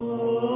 Oh.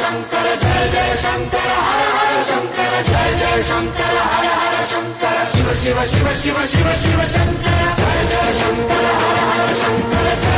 Shankar जय जय शङ्करा शङ्कर जय जय शङ्करा शङ्कर शिव शिव शिव शिव शिव शिव शङ्कर जय जय शङ्करा शङ्कर जय